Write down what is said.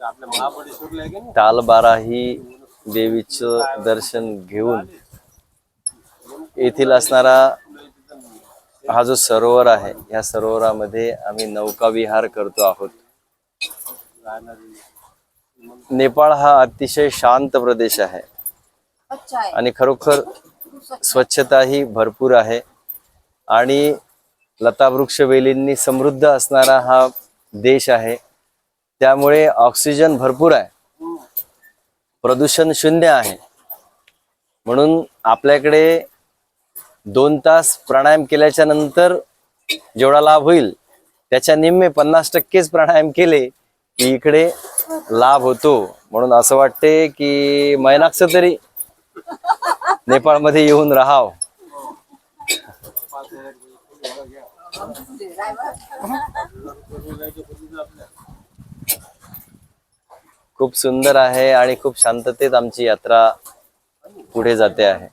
नाही? तालबाराही देवीचं दर्शन घेऊन येथील असणारा हा जो सरोवर आहे या सरोवरामध्ये आम्ही नौका विहार करतो आहोत. नेपाळ हा अतिशय शांत प्रदेश आहे. आणि खरोखर स्वच्छताही भरपूर आहे. आणि लता वृक्षवेलींनी समृद्ध असणारा हा देश आहे. त्यामुळे ऑक्सिजन भरपूर आहे. प्रदूषण शून्य आहे. म्हणून आपल्याकडे दोन तास प्राणायाम केल्याच्यानंतर जेवढा लाभ होईल त्याच्या निम्मे पन्नास टक्केच प्राणायाम केले की इकडे लाभ होतो. म्हणून असं वाटते की मैनाक्ष तरी नेपाळमध्ये येऊन राहाव. खूप सुंदर आहे आणि खूप शांततेत आमची यात्रा पुढे जाते आहे.